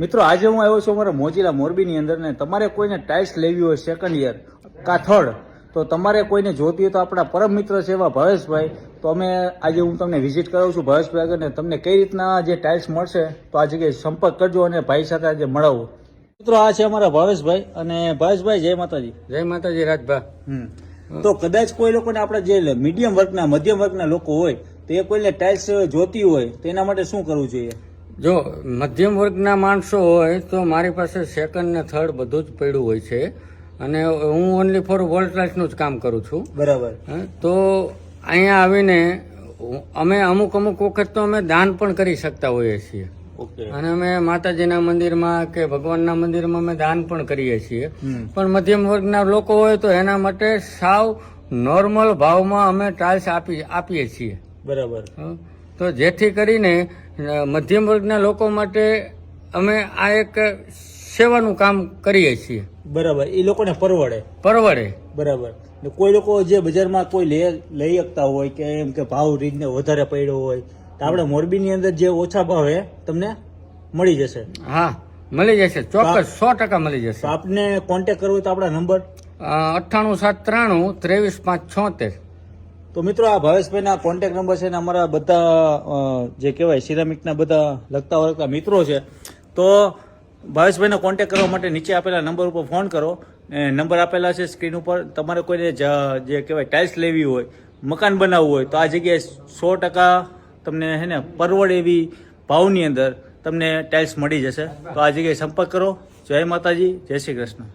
મિત્રો આજે હું આવ્યો છું અમારા મોજીલા મોરબીની અંદર ને તમારે કોઈને ટાઇલ્સ લેવી હોય સેકન્ડ યર કા થર્ડ તો તમારે કોઈને જોતી હોય તો આપણા પરમ મિત્ર છે એવા ભવેશભાઈ. તો અમે આજે હું તમને વિઝિટ કરાવું છું ભવેશભાઈ આગળ ને તમને કઈ રીતના જે ટાઇલ્સ મળશે તો આ જગ્યાએ સંપર્ક કરજો અને ભાઈ સાથે આજે મળાવો. મિત્રો આ છે અમારા ભાવેશભાઈ અને ભવેશભાઈ જય માતાજી. જય માતાજી રાજભા. તો કદાચ કોઈ લોકોને આપણે જે મીડિયમ વર્ગના મધ્યમ વર્ગના લોકો હોય તો એ કોઈને ટાઇલ્સ જોતી હોય તો એના માટે શું કરવું જોઈએ? જો મધ્યમ વર્ગના માણસો હોય તો મારી પાસે સેકન્ડ ને થર્ડ બધું જ પડ્યું હોય છે. અને હું ઓનલી ફોર વર્લ્ડ ક્લાસનું જ કામ કરું છું. બરાબર. તો અહીંયા આવીને અમે અમુક અમુક વખત તો અમે દાન પણ કરી શકતા હોઈએ છીએ. અને અમે માતાજીના મંદિરમાં કે ભગવાનના મંદિરમાં અમે દાન પણ કરીએ છીએ. પણ મધ્યમ વર્ગના લોકો હોય તો એના માટે સાવ નોર્મલ ભાવમાં અમે ટાઇલ્સ આપી આપીએ છીએ. બરાબર? તો જેથી કરીને મધ્યમ વર્ગના લોકો માટે અમે આ એક સેવાનું કામ કરીએ છીએ. બરાબર. એ લોકોને પરવડે. પરવડે. બરાબર. ને કોઈ લોકો જે બજારમાં કોઈ લે લઈ શકતા હોય કે એમ કે ભાવ રીતને વધારે પડ્યો હોય તો આપણે મોરબીની અંદર જે ઓછા ભાવે તમને મળી જશે. હા મળી જશે. ચોક્કસ સો ટકા મળી જશે. આપને કોન્ટેક કરવો તો આપણા નંબર? અઠ્ઠાણું સાત ત્રાણું ત્રેવીસ પાંચ છોતેર. તો મિત્રો આ ભાવેશભાઈના કોન્ટેક નંબર છે ને અમારા બધા જે કહેવાય સિરામિકના બધા લગતા વળગતા મિત્રો છે. તો ભાવેશભાઈનો કોન્ટેક કરવા માટે નીચે આપેલા નંબર ઉપર ફોન કરો. નંબર આપેલા છે સ્ક્રીન ઉપર. તમારે કોઈને જે કહેવાય ટાઇલ્સ લેવી હોય, મકાન બનાવવું હોય, તો આ જગ્યાએ સો ટકા તમને હે ને પરવડ એવી ભાવની અંદર તમને ટાઇલ્સ મળી જશે. તો આ જગ્યાએ સંપર્ક કરો. જય માતાજી, જય શ્રી કૃષ્ણ.